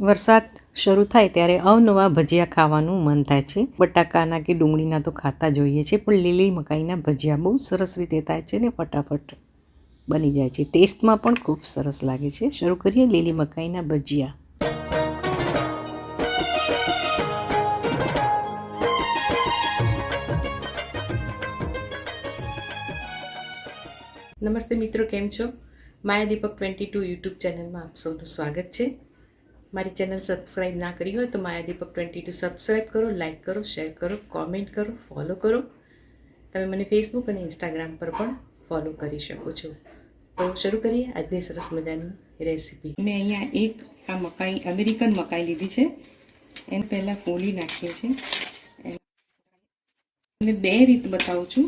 વરસાદ શરૂ થાય ત્યારે અવનવા ભજીયા ખાવાનું મન થાય છે. બટાકાના કે ડુંગળીના તો ખાતા જોઈએ છે, પણ લીલી મકાઈના ભજીયા બહુ સરસ રીતે થાય છે ને ફટાફટ બની જાય છે. ટેસ્ટમાં પણ ખૂબ સરસ લાગે છે. શરૂ કરીએ લીલી મકાઈના ભજીયા. નમસ્તે મિત્રો, કેમ છો? Maya Deepak twenty two YouTube ચેનલમાં આપ સૌનું સ્વાગત છે. મારી ચેનલ સબસ્ક્રાઈબ ના કરી હોય તો Maya Deepak twenty two subscribe કરો લાઇક કરો શેર કરો કોમેન્ટ કરો ફોલો કરો. તમે મને ફેસબુક અને ઇન્સ્ટાગ્રામ પર પણ ફોલો કરી શકો છો. તો શરૂ કરીએ આજની સરસ મજાની રેસીપી મેં અહીંયા એક આ મકાઈ, અમેરિકન મકાઈ લીધી છે. એને પહેલાં ફોલી નાખીએ છીએ. અને બે રીત બતાવું છું.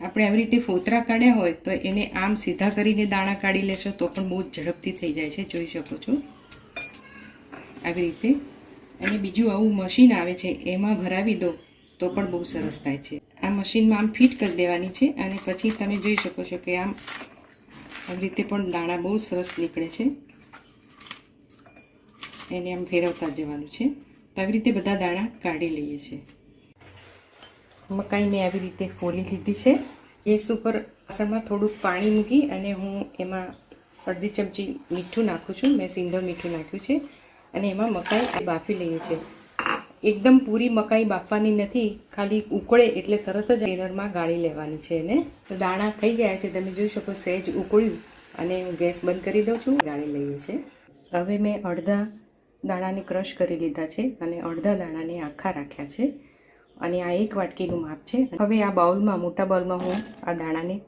આપણે આવી રીતે ફોતરા કાઢ્યા હોય તો એને આમ સીધા કરીને દાણા કાઢી લેશો તો પણ બહુ ઝડપથી થઈ જાય છે, જોઈ શકો છો. આવી રીતે. અને બીજું આવું મશીન આવે છે, એમાં ભરાવી દો, તો પણ બહુ સરસ થાય છે. આ મશીનમાં આમ ફિટ કરી દેવાની છે, અને પછી તમે જોઈ શકો છો કે આમ આવી રીતે પણ દાણા બહુ સરસ નીકળે છે. એને આમ ફેરવતા જવાનું છે. તો આવી રીતે બધા દાણા કાઢી લઈએ છીએ. મકાઈ મેં આવી રીતે ફોલી લીધી છે. ગેસ ઉપર વાસણમાં થોડુંક પાણી મૂકી અને હું એમાં અડધી ચમચી મીઠું નાખું છું. મેં સિંધો મીઠું નાખ્યું છે. અને એમાં મકાઈ બાફી લઈએ છીએ. એકદમ પૂરી મકાઈ બાફવાની નથી, ખાલી ઉકળે એટલે તરત જ એરરમાં ગાળી લેવાની છે એને. દાણા થઈ ગયા છે, તમે જોઈ શકો સહેજ ઉકળ્યું અને હું ગેસ બંધ કરી દઉં છું, ગાળી લઈએ છીએ. હવે મેં અડધા દાણાને ક્રશ કરી લીધા છે અને અડધા દાણાને આખા રાખ્યા છે. અને આ એક વાટકીનું માપ છે. હવે આ બાઉલમાં, મોટા બાઉલમાં હું આ દાણાને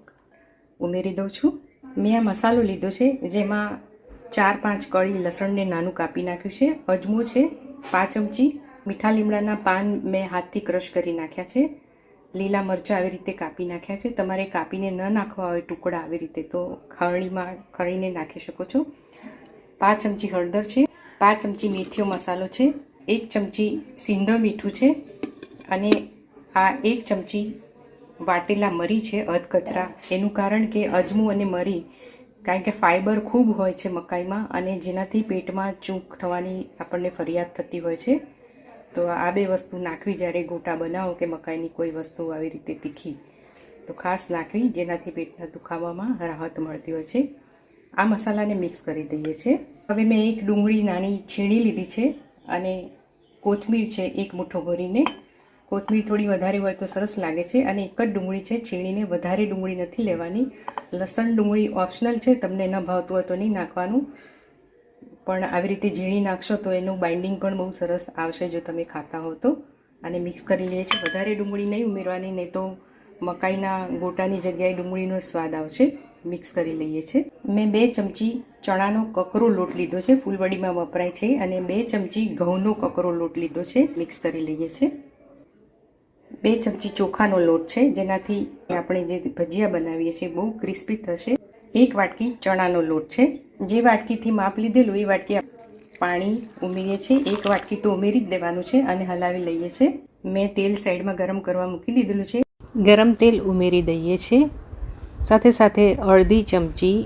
ઉમેરી દઉં છું. મેં આ મસાલો લીધો છે, જેમાં ચાર પાંચ કળી લસણને નાનું કાપી નાખ્યું છે. અજમો છે, પાંચ ચમચી. મીઠા લીમડાના પાન મેં હાથથી ક્રશ કરી નાખ્યા છે. લીલા મરચાં આવી રીતે કાપી નાખ્યા છે. તમારે કાપીને ન નાખવા હોય ટુકડા આવી રીતે, તો ખરણીમાં ખરણીને નાખી શકો છો. પાંચ ચમચી હળદર છે, પાંચ ચમચી મેથીઓ મસાલો છે, એક ચમચી સિંધો મીઠું છે અને આ એક ચમચી વાટેલા મરી છે અધકચરા. એનું કારણ કે અજમું અને મરી કારણ કે ફાઇબર ખૂબ હોય છે મકાઈમાં અને જેનાથી પેટમાં ચૂંક થવાની આપણને ફરિયાદ થતી હોય છે. તો આ બે વસ્તુ નાખવી જ્યારે ગોટા બનાવો કે મકાઈની કોઈ વસ્તુ આવી રીતે તીખી, તો ખાસ નાખવી જેનાથી પેટના દુખાવામાં રાહત મળતી હોય છે. આ મસાલાને મિક્સ કરી દઈએ છીએ. હવે મેં એક ડુંગળી નાની છીણી લીધી છે અને કોથમીર છે એક મુઠ્ઠો ભરીને. કોથમીર થોડી વધારે હોય તો સરસ લાગે છે અને એક જ ડુંગળી છે, છીણીને વધારે ડુંગળી નથી લેવાની. લસણ ડુંગળી ઓપ્શનલ છે, તમને ન ભાવતું હોય તો નહીં નાખવાનું. પણ આવી રીતે ઝીણી નાખશો તો એનું બાઇન્ડિંગ પણ બહુ સરસ આવશે જો તમે ખાતા હો તો. અને મિક્સ કરી લઈએ છીએ વધારે ડુંગળી નહીં ઉમેરવાની, નહીં તો મકાઈના ગોટાની જગ્યાએ ડુંગળીનો સ્વાદ આવશે. મિક્સ કરી લઈએ છીએ મેં બે ચમચી ચણાનો કકરો લોટ લીધો છે, ફૂલવડીમાં વપરાય છે અને બે ચમચી ઘઉંનો કકરો લોટ લીધો છે મિક્સ કરી લઈએ છીએ બે ચમચી ચોખાનો લોટ છે, જેનાથી આપણે જે ભજીયા બનાવીએ છીએ બહુ ક્રિસ્પી થશે. એક વાટકી ચણાનો લોટ છે. જે વાટકીથી માપ લીધેલું, એ વાટકી પાણી ઉમેરીએ છીએ. એક વાટકી તો ઉમેરી જ દેવાનું છે અને હલાવી લઈએ છીએ. મેં તેલ સાઈડમાં ગરમ કરવા મૂકી દીધેલું છે. ગરમ તેલ ઉમેરી દઈએ છીએ. સાથે સાથે અડધી ચમચી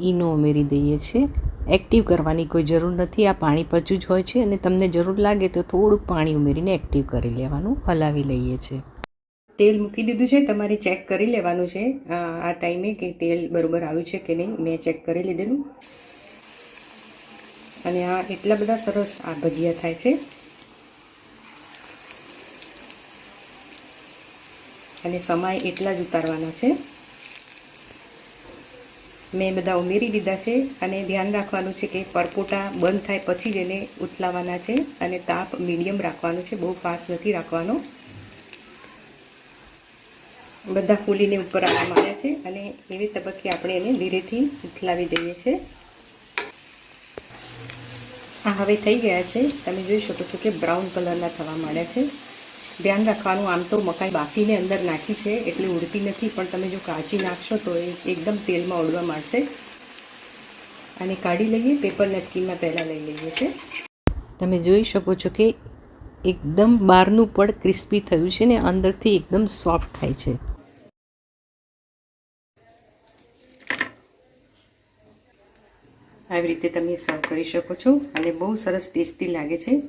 ઈનો ઉમેરી દઈએ છીએ. એક્ટિવ કરવાની કોઈ જરૂર નથી. આ પાણી પચું જ હોય છે અને તમને જરૂર લાગે તો થોડુંક પાણી ઉમેરીને એક્ટિવ કરી લેવાનું, હલાવી લઈએ છીએ. તેલ મૂકી દીધું છે, તમારે ચેક કરી લેવાનું છે આ ટાઈમે કે તેલ બરાબર આવ્યું છે કે નહીં, મેં ચેક કરી લીધેલું. અને આ એટલા બધા સરસ આ ભજીયા થાય છે. અને સમાય એટલા જ ઉતારવાના છે. મેં બધા ઉમેરી દીધા છે અને ધ્યાન રાખવાનું છે કે પરપોટા બંધ થાય પછી જ એને ઉથલાવાના છે અને તાપ મીડિયમ રાખવાનો છે, બહુ ફાસ્ટ નથી રાખવાનો. બધા ફૂલીને ઉપર આવવા માંડ્યા છે અને એવી તબક્કે આપણે એને ધીરેથી ઉથલાવી દઈએ છીએ. આ હવે થઈ ગયા છે. તમે જોઈ શકો છો કે બ્રાઉન કલરના થવા માંડ્યા છે. ધ્યાન રાખવાનું, આમ તો મકાઈ બાફીને અંદર નાખી છે, એટલે ઉડતી નથી, પણ તમે જો કાચી નાખશો તો એ એકદમ તેલમાં ઉડવા માંડશે. અને કાઢી લઈએ, પેપર નેપકિનમાં પહેલાં લઈ લઈએ છે. તમે જોઈ શકો છો કે એકદમ બહારનું પડ ક્રિસ્પી થયું છે ને અંદરથી એકદમ સોફ્ટ થાય છે. આવી રીતે તમે સર્વ કરી શકો છો. અને બહુ સરસ ટેસ્ટી લાગે છે.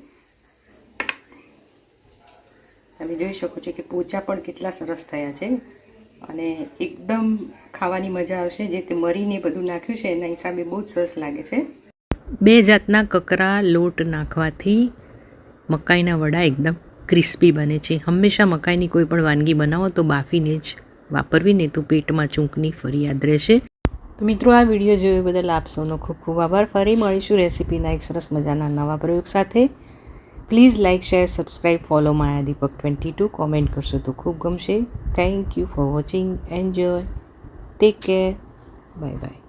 તમે જોઈ શકો છો કે પોચા પણ કેટલા સરસ થયા છે. અને એકદમ ખાવાની મજા આવશે. જે તે મરીને બધું નાખ્યું છે એના હિસાબે બહુ જ સરસ લાગે છે. બે જાતના કકરા લોટ નાખવાથી મકાઈના વડા એકદમ ક્રિસ્પી બને છે. હંમેશા મકાઈની કોઈ પણ વાનગી બનાવો તો બાફીને જ વાપરવી નહીં તો પેટમાં ચૂંકની ફરિયાદ રહેશે. તો મિત્રો આ વીડિયો જોયો બદલ આપ સૌનો ખૂબ ખૂબ આભાર. ફરી મળીશું રેસીપીના એક સરસ મજાના નવા પ્રયોગ સાથે. Please like share subscribe follow Maya Deepak twenty two comment કરશો તો ખૂબ ગમશે thank you for watching enjoy take care bye bye